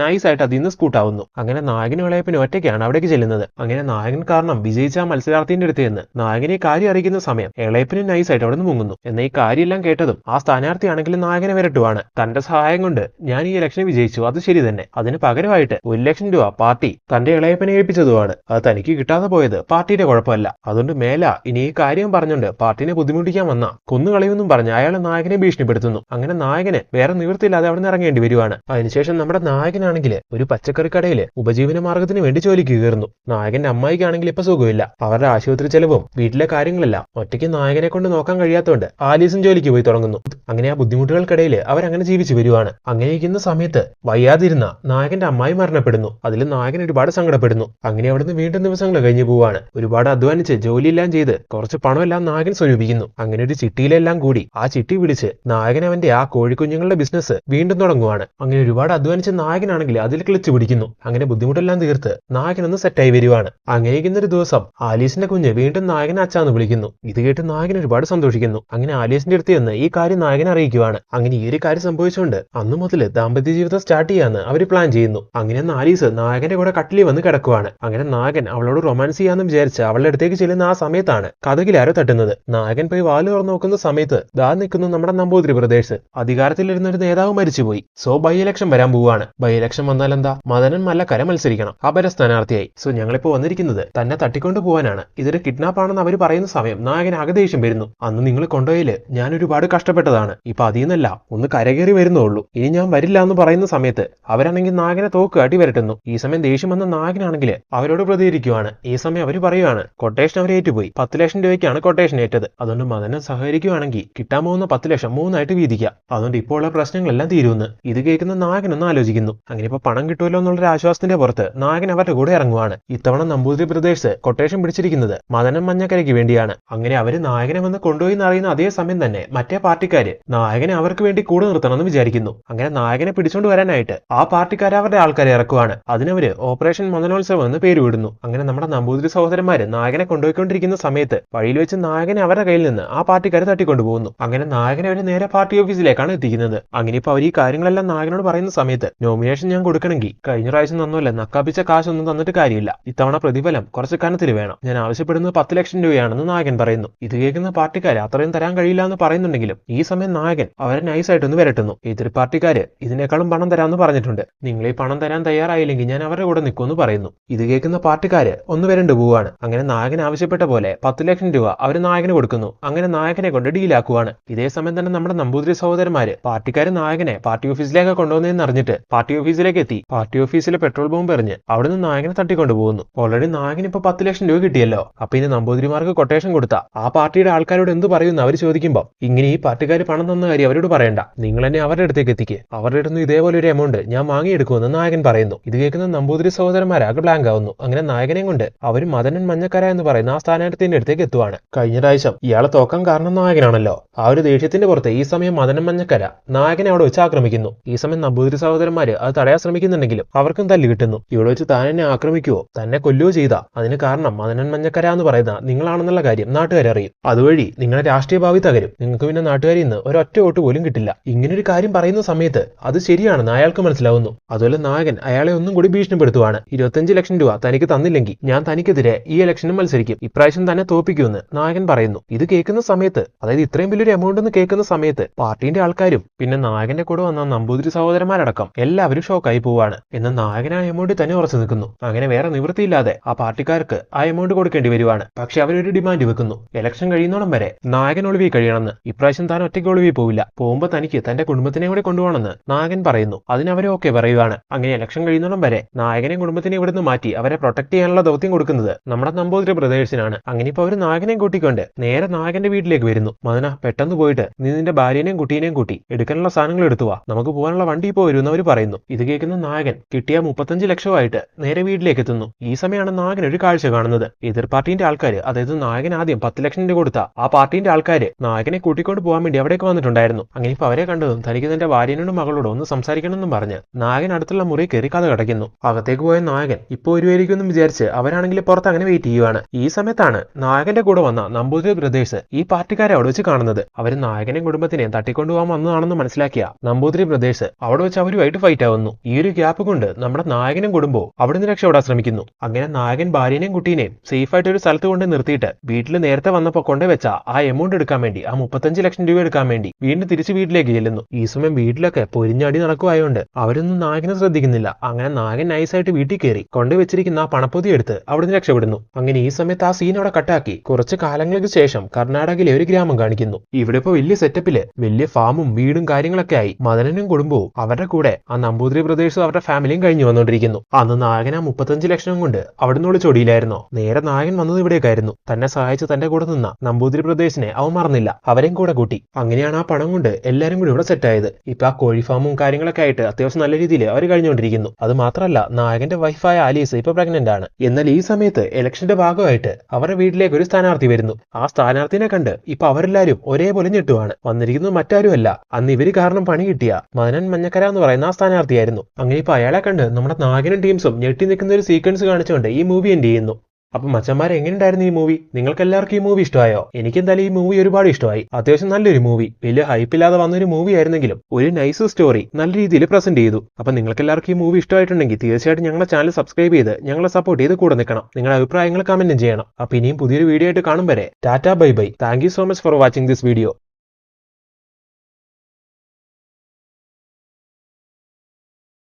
നൈസ് ആയിട്ട് അതിൽ നിന്ന് സ്കൂട്ടാവുന്നു അങ്ങനെ നായകനും ഇളയപ്പനും ഒറ്റയ്ക്കാണ് അവിടേക്ക് ചെല്ലുന്നത്. അങ്ങനെ നായകൻ കാരണം വിജയിച്ച ആ മത്സരാർത്ഥിന്റെ അടുത്ത് നിന്ന് നായകനെ കാര്യം അറിയിക്കുന്ന സമയം എളയപ്പിന് നൈസായിട്ട് അവിടെ നിന്ന് മുങ്ങുന്നു. എന്നാൽ ഈ കാര്യമെല്ലാം കേട്ടതും ആ സ്ഥാനാർത്ഥിയാണെങ്കിൽ നായകനെ വരട്ടുവാണ്. തന്റെ സഹായം കൊണ്ട് ഞാൻ ഈ ഇലക്ഷൻ വിജയിച്ചു. അത് ശരി തന്നെ. അതിന് പകരമായിട്ട് ഒരു ലക്ഷം രൂപ പാർട്ടി തന്റെ ഇളയപ്പനെ ഏൽപ്പിച്ചതുമാണ്. അത് തനിക്ക് കിട്ടാതെ പോയത് പാർട്ടിയുടെ കുഴപ്പമല്ല. അതുകൊണ്ട് മേല ഇനി ഈ കാര്യം പറഞ്ഞുകൊണ്ട് പാർട്ടിനെ ബുദ്ധിമുട്ടിക്കാൻ വന്ന കൊന്നുകളയുമെന്നും പറഞ്ഞ് അയാൾ നായകനെ ഭീഷണിപ്പെടുത്തുന്നു. അങ്ങനെ നായകന് വേറെ നിവൃത്തിയില്ലാതെ അവിടെ നിന്ന് ഇറങ്ങേണ്ടി വരുവാണ്. അതിനുശേഷം നമ്മുടെ നായകനാണെങ്കിൽ ഒരു പച്ചക്കറി കടയിൽ ഉപജീവന മാർഗത്തിന് വേണ്ടി ജോലിക്ക് കയറുന്നു. നായകന്റെ അമ്മായിക്കാണെങ്കിൽ ഇപ്പൊ സുഖമില്ല. അവരുടെ ആശുപത്രി ചെലവും വീട്ടിലെ കാര്യങ്ങളെല്ലാം. ഒറ്റയ്ക്ക് നായകനെ കൊണ്ട് നോക്കാൻ കഴിയാത്തതുകൊണ്ട് ആലീസും ജോലിക്ക് പോയി തുടങ്ങുന്നു. അങ്ങനെ ആ ബുദ്ധിമുട്ടുകൾക്കിടയിൽ അവരങ്ങനെ ജീവിച്ചു വരുവാണ്. അങ്ങനെ ഇരിക്കുന്ന സമയത്ത് വയ്യാതിരുന്ന നായകന്റെ അമ്മായി മരണപ്പെടുന്നു. അതിൽ നായകൻ ഒരുപാട് സങ്കടപ്പെടുന്നു. അങ്ങനെ അവിടുന്ന് വീണ്ടും ദിവസങ്ങൾ കഴിഞ്ഞു പോവാണ്. ഒരുപാട് അധ്വാനിച്ച് ജോലിയെല്ലാം ചെയ്ത് കുറച്ച് പണമെല്ലാം നായകൻ സ്വരൂപിക്കുന്നു. അങ്ങനെ ഒരു ചിട്ടിയിലെല്ലാം കൂടി ആ ചിട്ടി പിടിച്ച് നായകൻ അവന്റെ ആ കോഴിക്കുഞ്ഞുങ്ങളുടെ ബിസിനസ് വീണ്ടും തുടങ്ങുവാണ്. അങ്ങനെ ഒരുപാട് അധ്വാനിച്ച നായകനാണെങ്കിൽ അതിൽ കിളിച്ചു പിടിക്കുന്നു. അങ്ങനെ ബുദ്ധിമുട്ടെല്ലാം തീർത്ത് നായകൻ ഒന്ന് സെറ്റായി വരുവാണ്. അങ്ങനെ ഇരിക്കുന്ന ഒരു ദിവസം ആലീസിന്റെ കുഞ്ഞ് വീണ്ടും നായകൻ അച്ചാന്ന് വിളിക്കുന്നു. ഇത് കേട്ട് നായകൻ ഒരുപാട് സന്തോഷിക്കുന്നു. അങ്ങനെ ആലീസിന്റെ അടുത്ത് ചെന്ന് ഈ കാര്യം നായകൻ അറിയിക്കുവാണ്. അങ്ങനെ ഈ ഒരു കാര്യം സംഭവിച്ചുകൊണ്ട് അന്നു മുതൽ ദാമ്പത്യ ജീവിതം സ്റ്റാർട്ട് ചെയ്യാന്ന് അവർ പ്ലാൻ ചെയ്യുന്നു. അങ്ങനെ ആലീസ് നായകന്റെ കൂടെ കട്ടിലിൽ വന്ന് കിടക്കുവാണ്. അങ്ങനെ നായകൻ അവളോട് റൊമാൻസ് ചെയ്യാന്ന് വിചാരിച്ച് അവളുടെ അടുത്തേക്ക് ചെല്ലുന്ന ആ സമയത്താണ് കഥകിൽ ആരോ തട്ടുന്നത്. നായകൻ പോയി വാൽ തുറന്നു നോക്കുന്ന സമയത്ത് ദാ നിൽക്കുന്നു നമ്മുടെ നമ്പൂതിരി പ്രദേശ്. അധികാരത്തിലിരുന്ന ഒരു നേതാവ് മരിച്ചുപോയി. സോ ബൈ ഇലക്ഷൻ വരാൻ പോവുകയാണ്. ബൈ ഇലക്ഷൻ വന്നാൽ എന്താ? മദനൻ മല്ലക്കര മത്സരിക്കണം. അപര സ്ഥാനാർത്ഥിയായി. സോ ഞങ്ങളിപ്പോ വന്നിരിക്കുന്നത് തന്നെ തട്ടിക്കൊണ്ടു പോവാനാണ്. ഇതൊരു കിഡ്നാപ്പ് ആണെന്ന് അവർ പറയുന്ന സമയം നായകൻ ആകദേശം വരുന്നു. അന്ന് നിങ്ങൾ കൊണ്ടുപോയിൽ ഞാൻ ഒരുപാട് കഷ്ടപ്പെട്ടതാണ്. ഇപ്പൊ അതിൽ നിന്നല്ല ഒന്ന് കരകയറി വരുന്നുള്ളൂ ഇനി ഞാൻ വരില്ല എന്ന് പറയുന്ന സമയത്ത് അവരാണെങ്കിൽ നായകനെ തോക്ക് അടി വരട്ടുന്നു. ഈ സമയം ദേഷ്യം വന്ന നായകനാണെങ്കിൽ അവരോട് പ്രതികരിക്കുവാണ്. ഈ സമയം അവർ പറയുവാണ് കൊട്ടേഷൻ അവർ ഏറ്റുപോയി. പത്ത് ലക്ഷം രൂപയ്ക്കാണ് കൊട്ടേഷൻ ഏറ്റത്. അതുകൊണ്ട് മദനെ സഹകരിക്കുവാണെങ്കിൽ കിട്ടാൻ പോകുന്ന പത്ത് ലക്ഷം മൂന്നായിട്ട് വീതിക്കാം. അതുകൊണ്ട് ഇപ്പോൾ ഉള്ള പ്രശ്നങ്ങളെല്ലാം തീരുമെന്ന് ഇത് കേൾക്കുന്ന നായകൻ ഒന്ന് ആലോചിക്കുന്നു. അങ്ങനെ ഇപ്പൊ പണം കിട്ടുമല്ലോ എന്നുള്ളൊരു ആശ്വാസത്തിന്റെ പുറത്ത് നായകൻ അവരുടെ കൂടെ ഇറങ്ങുവാണ്. ഇത്തവണ നമ്പൂതിരി ബ്രദേഴ്സ് കൊട്ടേഷൻ പിടിച്ചിരിക്കുന്നത് മദനം മഞ്ഞക്കരയ്ക്ക് വേണ്ടിയാണ്. അങ്ങനെ അവർ നായകനെ വന്ന് കൊണ്ടുപോയി എന്നറിയുന്ന അതേ സമയം തന്നെ മറ്റേ പാർട്ടിക്കാര് നായകനെ അവർക്ക് വേണ്ടി കൂടെ നിർത്തണമെന്ന് വിചാരിക്കുന്നു. അങ്ങനെ നായകനെ പിടിച്ചുകൊണ്ട് വരാനായിട്ട് ആ പാർട്ടിക്കാർ അവരുടെ ആൾക്കാരെ ഇറക്കുവാണ്. അതിനവര് ഓപ്പറേഷൻ മദനോത്സവം എന്ന് പേര് വിടുന്നു. അങ്ങനെ നമ്മുടെ നമ്പൂതിരി സഹോദരന്മാര് നായകനെ കൊണ്ടുപോയിക്കൊണ്ടിരിക്കുന്ന സമയത്ത് വഴിയിൽ വെച്ച് നായകനെ അവരുടെ കയ്യിൽ നിന്ന് ആ പാർട്ടിക്കാരെ തട്ടിക്കൊണ്ടുപോകുന്നു. അങ്ങനെ നായകനെ അവർ നേരെ പാർട്ടി ഓഫീസിലേക്കാണ് എത്തിക്കുന്നത്. അങ്ങനെ ഇപ്പൊ അവർ ഈ കാര്യങ്ങളെല്ലാം നായകനോട് പറയുന്ന സമയത്ത് നോമിനേഷൻ ഞാൻ കൊടുക്കണമെങ്കിൽ കഴിഞ്ഞ പ്രാവശ്യം തന്നല്ലേ നക്കാപ്പിച്ച കാശൊന്നും തന്നിട്ട് കാര്യമില്ല. ഇത്തവണ പ്രതിഫലം കുറച്ച് കനത്തിൽ വേണം. ഞാൻ ആവശ്യപ്പെടുന്നത് പത്ത് ലക്ഷം രൂപയാണെന്ന് നായകൻ പറയുന്നു. ഇത് കേൾക്കുന്ന പാർട്ടിക്കാര് അത്രയും തരാൻ കഴിയില്ല എന്ന് പറയുന്നുണ്ടെങ്കിലും ഈ സമയം നായകൻ അവരെ നൈസായിട്ടൊന്ന് വരട്ടുന്നു. എതിർ പാർട്ടിക്കാര് ഇതിനേക്കാളും പണം തരാമെന്ന് പറഞ്ഞിട്ടുണ്ട്. നിങ്ങൾ ഈ പണം തരാൻ തയ്യാറായില്ലെങ്കിൽ ഞാൻ അവരുടെ കൂടെ നിൽക്കുമെന്ന് പറയുന്നു. ഇത് കേൾക്കുന്ന പാർട്ടിക്കാര് ഒന്ന് വരണ്ടു പോവാണ് അങ്ങനെ നായകൻ ആവശ്യപ്പെട്ട പോലെ പത്ത് ലക്ഷം രൂപ അവർ നായകന് കൊടുക്കുന്നു. അങ്ങനെ നായകനെ കൊണ്ട് ഡീലാക്കുവാണ്. ഇതേ സമയം തന്നെ നമ്മുടെ നമ്പൂതിരി സഹോദരന്മാര് പാർട്ടിക്കാര് നായകനെ പാർട്ടി ഓഫീസിലേക്ക് കൊണ്ടുവന്നതെന്ന് അറിഞ്ഞിട്ട് പാർട്ടി ഓഫീസിലേക്ക് എത്തി. പാർട്ടി ഓഫീസിലെ പെട്രോൾ ബോംബ് എറിഞ്ഞ് അവിടുന്ന് നായകനെ തട്ടിക്കൊണ്ടു പോകുന്നു. ഓൾറെഡി നായകന് ഇപ്പൊ പത്ത് ലക്ഷം രൂപ കിട്ടിയല്ലോ. അപ്പൊ ഇനി നമ്പൂതിരിമാർക്ക് കൊട്ടേഷൻ കൊടുത്ത. ആ പാർട്ടിയുടെ ആൾക്കാരോട് എന്ത് പറയുന്നു അവർ ചോദിക്കുമ്പോൾ ഇങ്ങനെ ഈ പാർട്ടിക്കാർ പണം തന്ന കാര്യം അവരോട് പറയണ്ട. നിങ്ങൾ തന്നെ അവരുടെ അടുത്തേക്ക് എത്തിക്ക്. അവരുടെ അടുത്ത് ഇതേപോലെ ഒരു എമൗണ്ട് ഞാൻ വാങ്ങിയെടുക്കുമെന്ന് നായകൻ പറയുന്നു. ഇത് കേൾക്കുന്ന നമ്പൂതിരി സഹോദരന്മാരാകെ ബ്ലാങ്ക് ആവുന്നു. അങ്ങനെ നായകനെ കൊണ്ട് അവർ മദനൻ മഞ്ഞക്കര എന്ന് പറയുന്ന ആ സ്ഥാനാർത്ഥിന്റെ അടുത്തേക്ക് എത്തുവാണ്. കഴിഞ്ഞ പ്രാവശ്യം ഇയാളെ തോക്കാൻ കാരണം നായകനാണല്ലോ. ആ ഒരു ദേഷ്യത്തിന്റെ പുറത്ത് ഈ സമയം മദനൻ മഞ്ഞക്കര നായകനെ അവിടെ വെച്ച് ആക്രമിക്കുന്നു. ഈ സമയം നമ്പൂതിരി സഹോദരന്മാര് അത് തടയാൻ ശ്രമിക്കുന്നുണ്ടെങ്കിലും അവർക്കും തല്ല് കിട്ടുന്നു. ഇവിടെ വെച്ച് താൻ എന്നെ ആക്രമിക്കുവോ? തന്നെ കൊല്ലുകയോ ചെയ്ത. അതിന് കാരണം മദനൻ മഞ്ഞക്കര എന്ന് പറയുന്ന നിങ്ങളാണെന്നുള്ള കാര്യം നാട്ടുകാരെ അറിയും. അതുവഴി നിങ്ങളെ രാഷ്ട്രീയ ഭാവി തകരും. നിങ്ങൾക്ക് പിന്നെ നാട്ടുകാരിൽ നിന്ന് ഒരൊറ്റ വോട്ട് പോലും കിട്ടില്ല. ഇങ്ങനൊരു കാര്യം പറയുന്ന സമയത്ത് അത് ശരിയാണെന്ന് അയാൾക്ക് മനസ്സിലാവുന്നു. അതുപോലെ നായകൻ അയാളെ ഒന്നും കൂടി ഭീഷണിപ്പെടുത്തുവാണ്. ഇരുപത്തഞ്ച് ലക്ഷം രൂപ തനിക്ക് തന്നില്ലെങ്കിൽ ഞാൻ തനിക്കെതിരെ ഈ ഇലക്ഷനും മത്സരിക്കും. ഇപ്രാവശ്യം തന്നെ തോപ്പിക്കുമെന്ന് നായകൻ പറയുന്നു. ഇത് കേൾക്കുന്ന സമയത്ത് അതായത് ഇത്രയും വലിയൊരു എമൗണ്ട് എന്ന് കേൾക്കുന്ന സമയത്ത് പാർട്ടിന്റെ ആൾക്കാരും പിന്നെ നായകന്റെ കൂടെ വന്ന നമ്പൂതിരി സഹോദരന്മാരടക്കം എല്ലാവരും ഷോക്കായി പോവാണ് എന്നാൽ നായകൻ ആ എമൗണ്ടിൽ തന്നെ ഉറച്ചു നിൽക്കുന്നു. അങ്ങനെ വേറെ നിവൃത്തിയില്ലാതെ ആ പാർട്ടിക്കാർക്ക് ആ എമൗണ്ട് കൊടുക്കേണ്ടി വരുവാണ്. പക്ഷെ അവരൊരു ഡിമാൻഡ് വെക്കുന്നു. ഇലക്ഷൻ കഴിയുന്നോളം വരെ നായകൻ ഒളിവി കഴിയണമെന്ന്. ഇപ്രാവശ്യം താൻ ഒറ്റയ്ക്ക് ഒളിവി പോവില്ല. പോകുമ്പോൾ തനിക്ക് തന്റെ കുടുംബത്തിനെ കൂടെ കൊണ്ടുപോകണമെന്ന് നായകൻ പറയുന്നു. അതിനവരെ ഓക്കെ പറയുവാണ്. അങ്ങനെ ഇലക്ഷൻ കഴിയുന്നോളം വരെ നായകനെ കുടുംബത്തിനെ ഇവിടുന്ന് മാറ്റി അവരെ പ്രൊട്ടക്ട് ചെയ്യാനുള്ള ദൗത്യം കൊടുക്കുന്നത് നമ്മുടെ നമ്പൂതിരി ബ്രദേഴ്സിനാണ്. അങ്ങനെ ഇപ്പൊ അവർ നായകനെ കൂട്ടിക്കൊണ്ട് നേരെ നായകന്റെ വീട്ടിലേക്ക് വരുന്നു. മദന പെട്ടെന്ന് പോയിട്ട് നീ നിന്റെ ഭാര്യനെയും കുട്ടീനെയും കൂട്ടി എടുക്കാനുള്ള സാധനങ്ങൾ എടുത്തുവാ നമുക്ക് പോകാനുള്ള വണ്ടി ഇപ്പോൾ വരുമെന്ന് അവർ പറയുന്നു. ഇത് കേൾക്കുന്ന നായകൻ കിട്ടിയ മുപ്പത്തഞ്ച് ലക്ഷമായിട്ട് നേരെ വീട്ടിലേക്ക് എത്തുന്നു. ഈ സമയമാണ് നായകൻ ഒരു കാഴ്ച കാണുന്നത്. എതിർ പാർട്ടിന്റെ ആൾക്കാർ അതായത് നായകൻ ആദ്യം പത്ത് ലക്ഷം രൂപ കൊടുത്ത ആ പാർട്ടിന്റെ ആൾക്കാര് നായകനെ കൂട്ടിക്കൊണ്ട് പോകാൻ വേണ്ടി അവിടേക്ക് വന്നിട്ടുണ്ടായിരുന്നു. അങ്ങനെ ഇപ്പൊ അവരെ കണ്ടതും തനിക്ക് തന്റെ ഭാര്യനോടും മകളോടും ഒന്ന് സംസാരിക്കണമെന്നും പറഞ്ഞ് നായകൻ അടുത്തുള്ള മുറി കയറി കഥ കടയ്ക്കുന്നു അകത്തേക്ക് പോയ നായകൻ ഇപ്പൊ വരുമായിരിക്കുമെന്നും വിചാരിച്ച് അവരാണെങ്കിൽ പുറത്ത് അങ്ങനെ വെയിറ്റ് ചെയ്യുവാണ്. ഈ സമയത്താണ് നായകന്റെ കൂടെ വന്ന നമ്പൂതിരി ബ്രദേഴ്സ് ഈ പാർട്ടിക്കാരെ അവിടെ വെച്ച് കാണുന്നത്. അവർ നായകനെയും കുടുംബത്തിനെയും തട്ടിക്കൊണ്ടുപോകാൻ വന്നതാണെന്ന് മനസ്സിലാക്കിയ നമ്പൂതിരി ബ്രദേഴ്സ് അവിടെ വെച്ച് അവരുമായിട്ട് ഫൈറ്റ് ആവുന്നു. ഈ ഒരു ഗ്യാപ്പ് കൊണ്ട് നമ്മുടെ നായകനും കുടുംബവും അവിടുന്ന് രക്ഷപ്പെടാൻ ശ്രമിക്കുന്നു. അങ്ങനെ നായകൻ ഭാര്യനെയും കുട്ടീനെയും സേഫ് ആയിട്ട് ഒരു സ്ഥലത്ത് കൊണ്ട് നിർത്തിയിട്ട് വീട്ടിൽ നേരത്തെ വന്നപ്പോൾ കൊണ്ടുവച്ച ആ എമൗണ്ട് എടുക്കാൻ വേണ്ടി ആ മുപ്പത്തഞ്ച് ലക്ഷം രൂപ എടുക്കാൻ വേണ്ടി വീണ്ടും തിരിച്ച് വീട്ടിലേക്ക് ചെല്ലുന്നു. ഈ സമയം വീട്ടിലൊക്കെ പൊരിഞ്ഞടി നടക്കുവായോണ്ട് അവരൊന്നും നായകനെ ശ്രദ്ധിക്കുന്നില്ല. അങ്ങനെ നായകൻ നൈസായിട്ട് വീട്ടിൽ കയറി കൊണ്ടുവച്ചിരിക്കുന്ന ആ പണപ്പൊതി എടുത്ത് അവിടുന്ന് രക്ഷപ്പെടുന്നു. അങ്ങനെ ഈ സമയത്ത് ആ സീൻ അവിടെ കട്ടാക്കി കുറച്ച് കാലങ്ങൾക്ക് ശേഷം കർണാടകയിലെ ഒരു ഗ്രാമം കാണിക്കുന്നു. ഇവിടെ ഇപ്പൊ വലിയ സെറ്റപ്പിൽ വലിയ ഫാമും വീടും കാര്യങ്ങളൊക്കെ ആയി. മദനനും കുടുംബവും അവരുടെ കൂടെ ആ നമ്പൂതിരി പ്രദേശവും അവരുടെ ഫാമിലിയും കഴിഞ്ഞു വന്നുകൊണ്ടിരിക്കുന്നു. അന്ന് നായകൻ ആ മുപ്പത്തഞ്ച് ലക്ഷം കൊണ്ട് അവിടുന്ന് ഒളിച്ചോടിയില്ലായിരുന്നോ നേരെ നായകൻ വന്നത് ഇവിടേക്കായിരുന്നു. തന്നെ സഹായിച്ച് തന്റെ കൂടെ നിന്ന നമ്പൂതിരി പ്രദേശിനെ അവൻ മറന്നില്ല. അവരെയും കൂടെ കൂട്ടി. അങ്ങനെയാണ് ആ പണം കൊണ്ട് എല്ലാരും കൂടി ഇവിടെ സെറ്റായത് ഇപ്പൊ ആ കോഴി ഫാമും കാര്യങ്ങളൊക്കെ ആയിട്ട് അത്യാവശ്യം നല്ല രീതിയിൽ അവർ കഴിഞ്ഞുകൊണ്ടിരിക്കുന്നു. അത് മാത്രമല്ല നായകന്റെ വൈഫായ ആലീസ് ഇപ്പൊ പ്രഗ്നന്റ് ആണ്. എന്നാൽ ഈ സമയത്ത് ഇലക്ഷന്റെ ഭാഗമായിട്ട് അവരുടെ വീട്ടിലേക്ക് ഒരു സ്ഥാനാർത്ഥി വരുന്നു. ആ സ്ഥാനാർത്ഥിനെ കണ്ട് ഇപ്പൊ അവരെല്ലാരും ഒരേപോലെ ഞെട്ടുവാണ്. വന്നിരിക്കുന്നത് മറ്റാരുമല്ല. അന്ന് ഇവർ കാരണം പണി കിട്ടിയ മദനൻ മഞ്ഞക്കര എന്ന് പറയുന്ന ആ സ്ഥാനാർത്ഥിയായിരുന്നു. അങ്ങനെ ഇപ്പൊ അയാളെ കണ്ട് നമ്മുടെ നാഗനും ടീംസും ഞെട്ടി നിൽക്കുന്ന ഒരു സീക്വൻസ് കാണിച്ചുകൊണ്ട് ഈ മൂവി എൻഡ് ചെയ്യുന്നു. അപ്പൊ മച്ചന്മാരെ എങ്ങനെയുണ്ടായിരുന്നു ഈ മൂവി നിങ്ങൾക്ക് എല്ലാവർക്കും ഈ മൂവി ഇഷ്ടമായോ? എനിക്ക് എന്തായാലും ഈ മൂവി ഒരുപാട് ഇഷ്ടമായി. അത്യാവശ്യം നല്ലൊരു മൂവി വലിയ ഹൈപ്പില്ലാതെ വന്നൊരു മൂവി ആയിരുന്നെങ്കിലും ഒരു നൈസ് സ്റ്റോറി നല്ല രീതിയിൽ പ്രസന്റ് ചെയ്തു. അപ്പൊ നിങ്ങൾക്ക് എല്ലാവർക്കും ഈ മൂവി ഇഷ്ടമായിട്ടുണ്ടെങ്കിൽ തീർച്ചയായിട്ടും ഞങ്ങളുടെ ചാനൽ സബ്സ്ക്രൈബ് ചെയ്ത് ഞങ്ങളെ സപ്പോർട്ട് ചെയ്ത് കൂടെ നിൽക്കണം. നിങ്ങളുടെ അഭിപ്രായങ്ങൾ കമന്റും ചെയ്യണം. അപ്പൊ ഇനിയും പുതിയൊരു വീഡിയോ ആയിട്ട് കാണും വരെ. Tata bye bye. Thank so much for watching this video